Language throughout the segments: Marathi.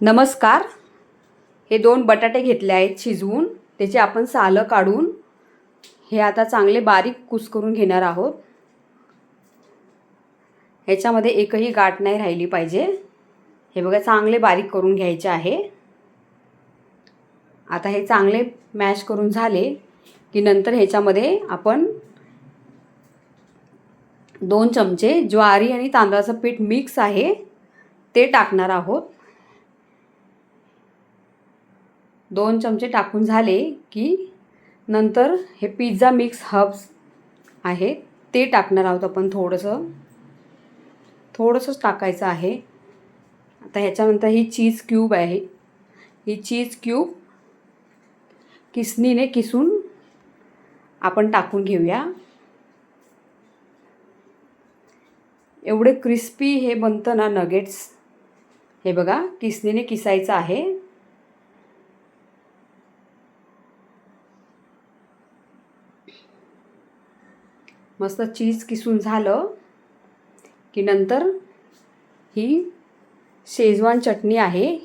नमस्कार. हे दोन बटाटे घेतले आहेत शिजवून. त्याचे आपण सालं काढून हे आता चांगले बारीक कुस करून घेणार आहोत. ह्याच्यामध्ये एकही गाठ नाही राहिली पाहिजे. हे बघा चांगले बारीक करून घ्यायचे आहे. आता हे चांगले मॅश करून झाले की नंतर ह्याच्यामध्ये आपण दोन चमचे ज्वारी आणि तांदळाचं पीठ मिक्स आहे ते टाकणार आहोत. दोन चमचे टाकून झाले की नंतर हे पिझ्झा मिक्स हब्स आहे ते टाकणार आहोत आपण थोडंसं. थोडंसंच टाकायचं आहे. आता ह्याच्यानंतर ही चीज क्यूब आहे. ही चीज क्यूब किसनीने किसून आपण टाकून घेऊया. एवढे क्रिस्पी हे बनतं ना नगेट्स हे बघा किसनीने किसायचं आहे. मस्त चीज किसून झालं की नंतर ही शेजवान चटणी आहे.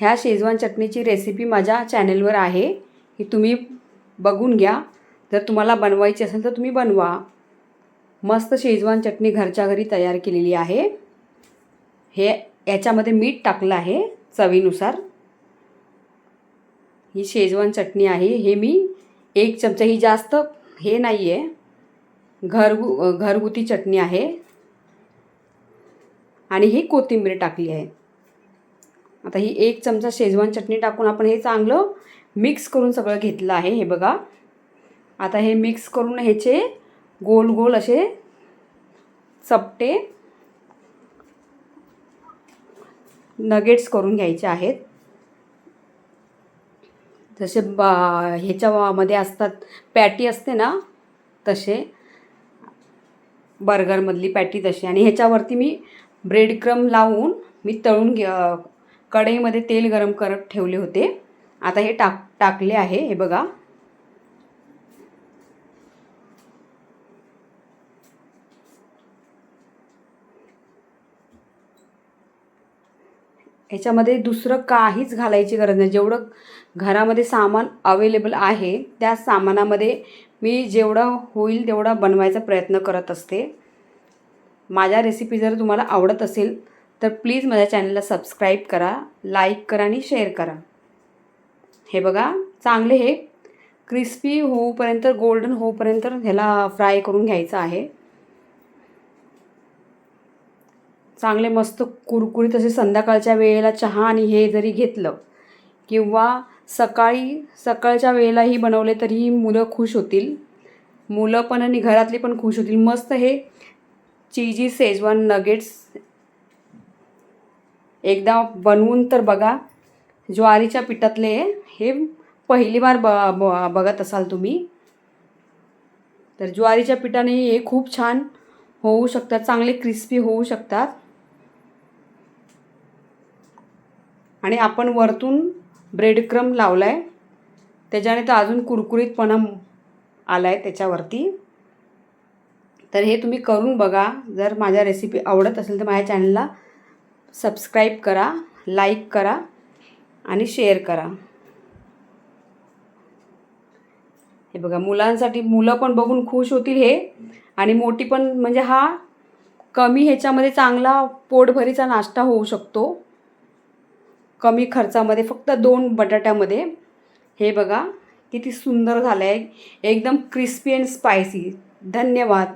ह्या शेजवान चटणीची रेसिपी माझ्या चॅनेलवर आहे. ही तुम्ही बघून घ्या. जर तुम्हाला बनवायची असेल तर तुम्ही बनवा. मस्त शेजवान चटणी घरच्या घरी तयार केलेली आहे. हे याच्यामध्ये मीठ टाकलं आहे चवीनुसार. ही शेजवान चटणी आहे. हे मी एक चमचा ही जास्त हे नाही आहे घरगु घरगुती चटणी आहे. आणि ही कोथिंबीर टाकली आहे. आता ही एक चमचा शेजवान चटणी टाकून आपण हे चांगलं मिक्स करून सगळं घेतलं आहे हे बघा. आता हे मिक्स करून ह्याचे गोल गोल असे चपटे नगेट्स करून घ्यायचे आहेत. जसे बा ह्याच्यामध्ये असतात पॅटी असते ना तसे. बर्गरमधली पॅटी तशी. आणि ह्याच्यावरती मी ब्रेड क्रम लावून मी तळून घे कढईमध्ये तेल गरम करत ठेवले होते. आता हे टाक टाकले आहे हे बघा. ह्याच्यामध्ये दुसरं काहीच घालायची गरज नाही. जेवढं घरामध्ये सामान अवेलेबल आहे त्या सामानामध्ये मी जेवढं होईल तेवढा बनवायचा प्रयत्न करत असते. माझ्या रेसिपी जर तुम्हाला आवडत असेल तर प्लीज माझ्या चॅनलला सबस्क्राईब करा लाईक करा आणि शेअर करा. हे बघा चांगले हे क्रिस्पी होऊपर्यंत गोल्डन होऊपर्यंत ह्याला फ्राय करून घ्यायचं आहे. चांगले मस्त कुरकुरीत असे संध्याकाळच्या वेळेला चहा आणि हे जरी घेतलं किंवा सकाळी सकाळच्या वेळेलाही बनवले तरीही मुलं खुश होतील. मुलं पण आणि घरातली पण खुश होतील. मस्त हे चीजी सेजवान नगेट्स एकदा बनवून तर बघा. ज्वारीच्या पिठातले हे पहिली बार ब ब बघत असाल तुम्ही. तर ज्वारीच्या पिठाने हे खूप छान होऊ शकतात. चांगले क्रिस्पी होऊ शकतात. आणि आपण वरतून ब्रेडक्रम लावला आहे त्याच्याने तर अजून कुरकुरीतपणा आला आहे त्याच्यावरती. तर हे तुम्ही करून बघा. जर माझ्या रेसिपी आवडत असेल तर माझ्या चॅनलला सबस्क्राईब करा लाईक करा आणि शेअर करा. हे बघा मुलांसाठी मुलं पण बघून खुश होतील हे. आणि मोठी पण म्हणजे हा कमी ह्याच्यामध्ये चांगला पोटभरीचा नाश्ता होऊ शकतो. कमी खर्चामध्ये फक्त दोन बटाट्यामध्ये. हे बघा किती सुंदर झालं आहे एकदम क्रिस्पी अँड स्पायसी धन्यवाद.